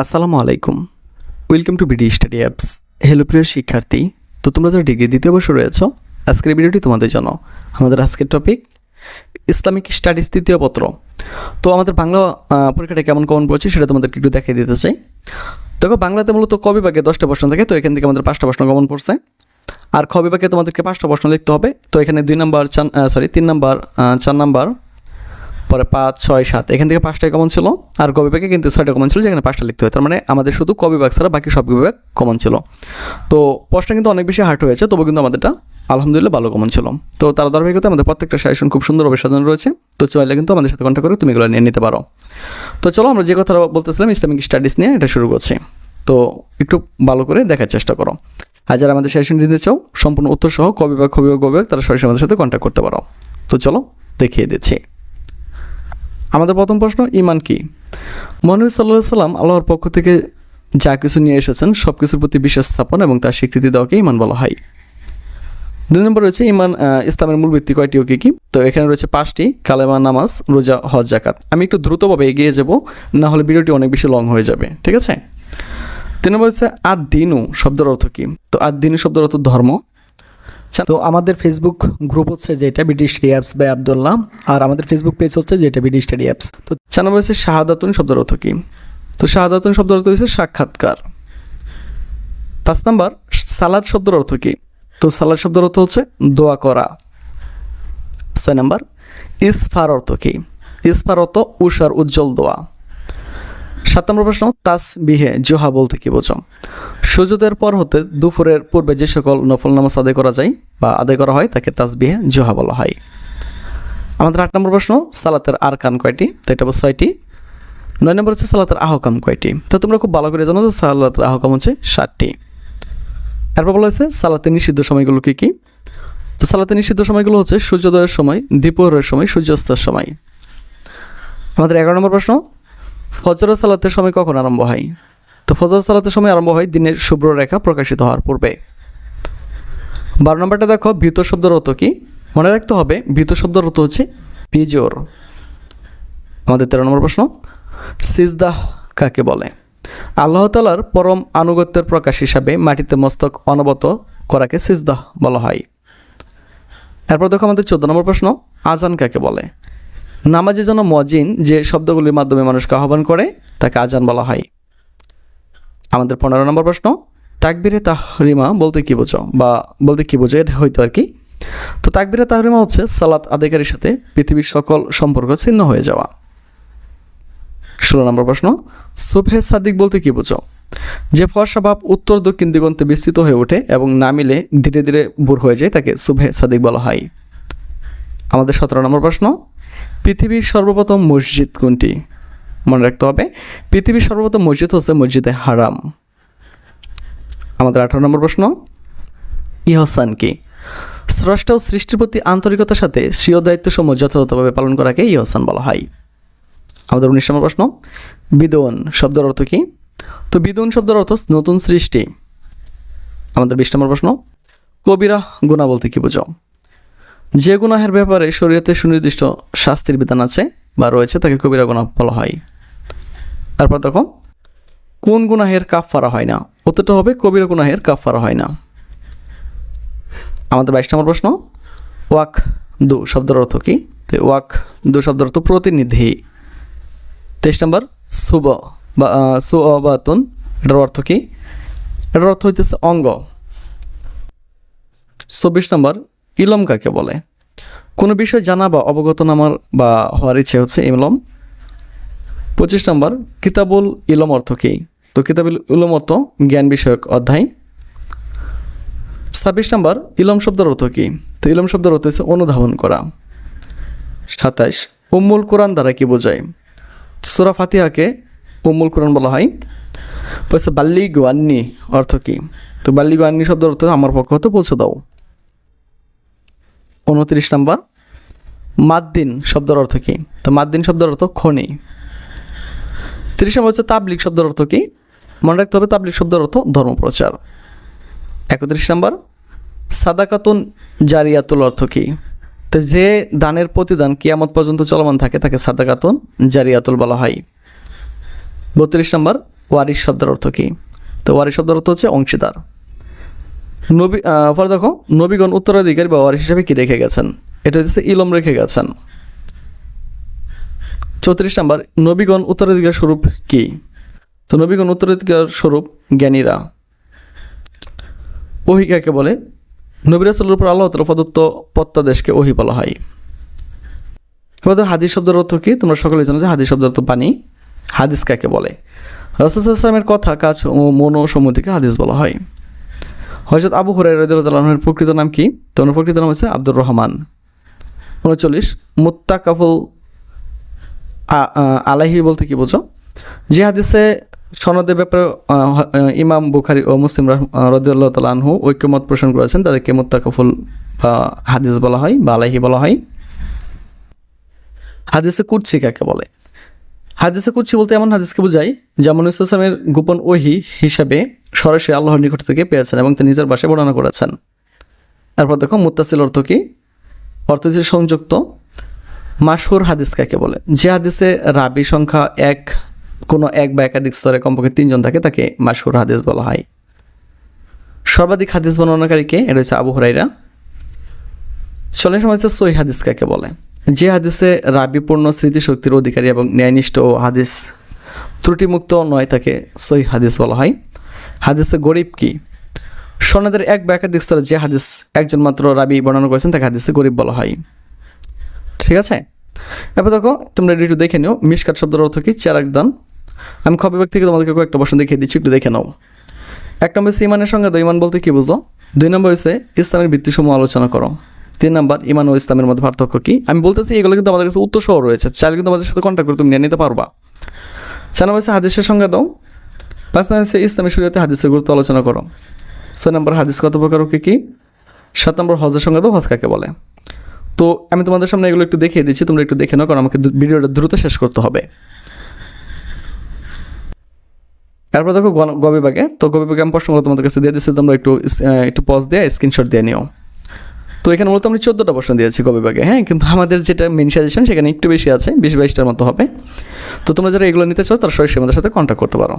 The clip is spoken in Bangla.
আসসালামু আলাইকুম। Welcome to BD study apps hello প্রিয় শিক্ষার্থী। তো তোমরা যারা ডিগ্রি দ্বিতীয় বর্ষ রয়েছ, আজকের ভিডিওটি তোমাদের জন্য। আমাদের আজকের টপিক ইসলামিক স্টাডিজ তৃতীয় পত্র। তো আমাদের বাংলা পরীক্ষাটা কেমন কমন পড়ছে সেটা তোমাদেরকে একটু দেখিয়ে দিতে চাই। দেখো, বাংলাতে মূলত ক বিভাগে দশটা প্রশ্ন থাকে, তো এখান থেকে আমাদের পাঁচটা প্রশ্ন কমন পড়ছে। আর খ বিভাগে তোমাদেরকে পাঁচটা প্রশ্ন লিখতে হবে, তো এখানে দুই নাম্বার চার সরি তিন নাম্বার চার নাম্বার পরে পাঁচ, ছয়, সাত। এখান থেকে পাঁচটাই কমন ছিল। আর ক বিভাগে কিন্তু ছয়টা কমন ছিল, যেখানে পাঁচটা লিখতে হয়। তার মানে আমাদের শুধু ক বিভাগ ছাড়া বাকি সব বিভাগ কমন ছিল। তো প্রশ্ন কিন্তু অনেক বেশি হার্ড হয়েছে তবু কিন্তু আমাদেরটা আলহামদুলিল্লাহ ভালো কমন ছিল। তো তার ধারাবাহিকতা আমাদের প্রত্যেকটা সাজেশন খুব সুন্দরভাবে সাজানো রয়েছে। তো চাইলে কিন্তু আমাদের সাথে কন্ট্যাক্ট করে তুমি এগুলো নিয়ে নিতে পারো। তো চলো আমরা যে কথা বলতেছিলাম, ইসলামিক স্টাডিজ নিয়ে এটা শুরু করছি। তো একটু ভালো করে দেখার চেষ্টা করো। আর যারা আমাদের সেশন দিতে চাও, সম্পূর্ণ উত্তর সহ ক বিভাগ খ বিভাগ গ বিভাগ তারা সরাসরি আমাদের সাথে কন্ট্যাক্ট করতে পারো। তো চলো দেখিয়ে দিচ্ছি। আমাদের প্রথম প্রশ্ন ইমান কি? মহানবী সাল্লাহ সাল্লাম আল্লাহর পক্ষ থেকে যা কিছু নিয়ে এসেছেন সব কিছুর প্রতি বিশ্বাস স্থাপন এবং তার স্বীকৃতি দেওয়াকে ইমান বলা হয়। দুই নম্বর রয়েছে ইমান ইসলামের মূল ভিত্তি কয়টি ও কী কী? তো এখানে রয়েছে পাঁচটি, কালেমা, নামাজ, রোজা, হজ জাকাত আমি একটু দ্রুতভাবে এগিয়ে যাব, না হলে ভিডিওটি অনেক বেশি লং হয়ে যাবে, ঠিক আছে? তিন নম্বর হচ্ছে আদ দিনু শব্দের অর্থ কী? তো আদ দিনু শব্দের অর্থ ধর্ম তো আমাদের ফেসবুক গ্রুপ হচ্ছে যেটা BD study apps by Abdullah আর আমাদের ফেসবুক পেজ হচ্ছে যেটা বিডি স্টাডি অ্যাপস তো চার নম্বর হচ্ছে শাহাদাতুন শব্দের অর্থ কী? তো শাহাদাতুন শব্দের অর্থ হচ্ছে সাক্ষাৎকার। পাঁচ নম্বর সালাদ শব্দের অর্থ কী? তো সালাদ শব্দের অর্থ হচ্ছে দোয়া করা। ছয় নম্বর ইসফার অর্থ কী? ইসফার অর্থ উষার উজ্জ্বল দোয়া। সাত নম্বর প্রশ্ন তাস বিহে জোহা বলতে কি বোঝো? সূর্যোদয়ের পর হতে দুপুরের পূর্বে যে সকল নফল নামাজ আদায় করা যায় বা আদায় করা হয়, তাকে তাসবিহে জোহা বলা হয়। আমাদের আট নম্বর প্রশ্ন, সালাতের আর কান কয়টি? তো এটা ছয়টি। নয় নম্বর হচ্ছে সালাতের আহকাম কয়টি? তো তোমরা খুব ভালো করে জানো যে সালাতের আহকাম হচ্ছে ষাটটি এরপর বলা হয়েছে সালাতের নিষিদ্ধ সময়গুলো কী কী? তো সালাতের নিষিদ্ধ সময়গুলো হচ্ছে সূর্যোদয়ের সময় দ্বীপহরের সময়, সূর্যাস্তের সময়। আমাদের এগারো নম্বর প্রশ্ন ফজর সালাতের সময় কখন আরম্ভ হয়? তো ফজর সালাতের সময় আরম্ভ হয় দিনের শুভ্র রেখা প্রকাশিত হওয়ার পূর্বে। বারো নম্বরটা দেখো, ভীত শব্দের অর্থ কি? মনে রাখতে হবে, ভীত শব্দের অর্থ হচ্ছে বিজোর আমাদের তেরো নম্বর প্রশ্ন সিজদাহ কাকে বলে? আল্লাহ তালার পরম আনুগত্যের প্রকাশ হিসাবে মাটিতে মস্তক অনবত করাকে সিজদাহ বলা হয়। এরপর দেখো আমাদের চোদ্দ নম্বর প্রশ্ন আজান কাকে বলে? নামাজের জন্য মজিন যে শব্দগুলির মাধ্যমে মানুষকে আহ্বান করে, তাকে আজান বলা হয়। আমাদের পনেরো নম্বর প্রশ্ন, তাকবিরে তাহরিমা বলতে কী বোঝো? বা বলতে কী বোঝো? এটা হয়তো আর কি। তো তাকবিরে তাহরিমা হচ্ছে সালাত আদায়কারীর সাথে পৃথিবীর সকল সম্পর্ক ছিন্ন হয়ে যাওয়া। ষোলো নম্বর প্রশ্ন সুফে সাদিক বলতে কী বোঝো? যে ফর্সা ভাব উত্তর দক্ষিণ দিগন্তে বিস্তৃত হয়ে ওঠে এবং না মিলে ধীরে ধীরে বুর হয়ে যায়, তাকে সুফে সাদিক বলা হয়। আমাদের সতেরো নম্বর প্রশ্ন পৃথিবীর সর্বপ্রথম মসজিদ কোনটি? মনে রাখতে হবে, পৃথিবীর সর্বপ্রথম মসজিদ হচ্ছে মসজিদে হারাম। আমাদের আঠারো নম্বর প্রশ্ন, ইহসান কি? স্রষ্টা ও সৃষ্টির প্রতি আন্তরিকতার সাথে স্বীয় দায়িত্বসমূহ যথাযথভাবে পালন করাকে ইহসান বলা হয়। আমাদের উনিশ নম্বর প্রশ্ন, বিদন শব্দের অর্থ কি? তো বিদন শব্দের অর্থ নতুন সৃষ্টি। আমাদের বিশ নম্বর প্রশ্ন, কবিরা গুণা বলতে কি বোঝো? যে গুনাহের ব্যাপারে শরীয়তে সুনির্দিষ্ট শাস্তির বিধান আছে বা রয়েছে তাকে কবিরা গুনাহ বলা হয়। তারপর তখন কোন গুনাহের কাফফারা হয় না? উত্তরটা হবে কবিরা গুনাহের কাফফারা হয় না। আমাদের বাইশ নম্বর প্রশ্ন ওয়াক দু শব্দের অর্থ কি? তো ওয়াক দু শব্দের অর্থ প্রতিনিধি। তেইশ নম্বর সুব বা আহ, সুঅবাতুন এটার অর্থ কি? এটার অর্থ হইতেছে অঙ্গ। চব্বিশ নম্বর ইলম কাকে বলে? কোনো বিষয় জানা বা অবগত নামার বা হওয়ার ইচ্ছে হচ্ছে ইলম? পঁচিশ নম্বর, কিতাবুল ইলম অর্থ কী? তো কিতাবুল ইলম অর্থ জ্ঞান বিষয়ক অধ্যায়। ছাব্বিশ নম্বর, ইলম শব্দের অর্থ কী? তো ইলম শব্দের অর্থ হচ্ছে অনুধাবন করা। সাতাশ উম্মুল কোরআন দ্বারা কি বোঝায়? সুরা ফাতিহাকে উম্মুল কোরআন বলা হয়। বলছে বাল্লি গোয়ান্নি অর্থ কী? তো বাল্লি গোয়ান্নি শব্দের অর্থ আমার পক্ষ হতে পৌঁছে দাও। উনত্রিশ নম্বর, মাদ্দিন শব্দের অর্থ কী? তো মাদ্দিন শব্দের অর্থ খনি। তিরিশ নম্বর হচ্ছে তাবলিক শব্দের অর্থ কী? মনে রাখতে হবে তাবলিক শব্দের অর্থ ধর্মপ্রচার। একত্রিশ নম্বর, সাদাকাতুন জারিয়াতুল অর্থ কী? তো যে দানের প্রতিদান কিয়ামত পর্যন্ত চলমান থাকে, তাকে সাদাকাতুন জারিয়াতুল বলা হয়। বত্রিশ নম্বর, ওয়ারিশ শব্দের অর্থ কী? তো ওয়ারিশ শব্দের অর্থ হচ্ছে অংশীদার। নবী পরে দেখো, নবীগণ উত্তরাধিকারী বা ওয়ারিশ হিসাবে কি রেখে গেছেন? এটা হচ্ছে ইলম রেখে গেছেন। চৌত্রিশ নাম্বার, নবীগণ উত্তরাধিকার স্বরূপ কি? তো নবীগণ উত্তরাধিকার স্বরূপ জ্ঞানীরা। ওহি কাকে বলে? নবিরাসের উপর আল্লাহ তালা প্রদত্ত পত্তাদেশকে ওহি বলা হয়। এবার তো হাদিস শব্দের অর্থ কী? তোমরা সকলে জানো যে হাদিস শব্দের অর্থ পানি হাদিস কাকে বলে? রসুলামের কথা, কাজ ও মন ও হাদিস বলা হয়। হজরত আবু হরাই রাদিউল্লাহের প্রকৃত নাম কি? তো ওনার প্রকৃত নাম হচ্ছে আব্দুর রহমান। উনচল্লিশ, মুত্তাকাফুল আলাহি বলতে কি বোঝো? যে হাদিসে সনদের ব্যাপারে ইমাম বুখারি ও মুসলিম রদিউল্লাহ তাল আনহু ঐক্যমত পোষণ করেছেন। তাদেরকে মুত্তাকাফুল হাদিস বলা হয় বা আলাহি বলা হয়। হাদিসে কুচ্ছি কাকে বলে? হাদিসে কুচ্ছি বলতে এমন হাদিসকে বোঝায় যেমন ইসলামের গোপন ওহি হিসাবে সরাসরি আল্লাহর নিকট থেকে পেয়েছেন এবং তিনি নিজের বাসায় বর্ণনা করেছেন। এরপর দেখো, মুত্তাসিল অর্থ কি? অর্থ হচ্ছে সংযুক্ত। মাসহুর হাদিস কাকে বলে? যে হাদিসে রাবি সংখ্যা এক, কোনো এক বা একাধিক স্তরে কমপক্ষে তিনজন থাকে, তাকে মাসহুর হাদিস বলা হয়। সর্বাধিক হাদিস বর্ণনাকারীকে হচ্ছে আবু হরাইরা চলে সময় সই হাদিস কাকে বলে? যে হাদিসে রাবিপূর্ণ স্মৃতিশক্তির অধিকারী এবং ন্যায়নিষ্ঠ ও হাদিস ত্রুটিমুক্ত নয় তাকে সই হাদিস বলা হয়। হাদিসে গরিব কি? সনদের এক বা একাধিক স্তরে যে হাদিস একজন মাত্র রাবি বর্ণনা করেছেন, তাকে হাদিসে গরিব বলা হয়। ঠিক আছে? এবার দেখো, তোমরা একটু দেখে নিও। মিসকাট শব্দের অর্থ কি? চেরাক দান। আমি খবিবাগ থেকে তোমাদেরকে কয়েকটা বসন দেখিয়ে দিচ্ছি, একটু দেখে নাও। এক নম্বর ইমানের সঙ্গে তো ইমান বলতে কি বুঝো? দুই নম্বর হচ্ছে ইসলামের ভিত্তিসমূহ আলোচনা করো। তিন নম্বর, ইমান ও ইসলামের মধ্যে পার্থক্য কি? আমি বলতেছি, এগুলো কিন্তু আমাদের কাছে উত্তর সহ রয়েছে। চাইলে কিন্তু আমাদের সাথে কন্ট্যাক্ট করে তুমি নিয়ে নিতে পারবা। চার নম্বর হচ্ছে হাদিসের সঙ্গে দাও। পাঁচ নম্বর হচ্ছে ইসলামী শরীয়তে হাদিসের গুরুত্ব আলোচনা করো। ছয় নম্বর হাদিস কত প্রকার ও কি কি? সাত নম্বর হজের সঙ্গে দাও, হজ কাকে বলে? তো আমি তোমাদের সামনে এগুলো একটু দেখিয়ে দিচ্ছি, তোমরা একটু দেখে নাও, কারণ আমাকে ভিডিওটা দ্রুত শেষ করতে হবে। তারপর দেখো গ- গ তো গ বিভাগে আমি প্রশ্নগুলো তোমাদের কাছে দিয়ে দিচ্ছি, তোমরা একটু একটু পজ দিয়ে স্ক্রিনশট দিয়ে নিও। তো এখানে মূলত আমি চোদ্দোটা প্রশ্ন দিয়েছি কবিভাগে বিভাগে হ্যাঁ কিন্তু আমাদের যেটা মেন সাজেশন সেখানে একটু বেশি আছে, বিশ বাইশটার মতো হবে। তো তোমরা যারা এগুলো নিতে চাও, তারা সরাসরি আমাদের সাথে কন্ট্যাক্ট করতে পারো।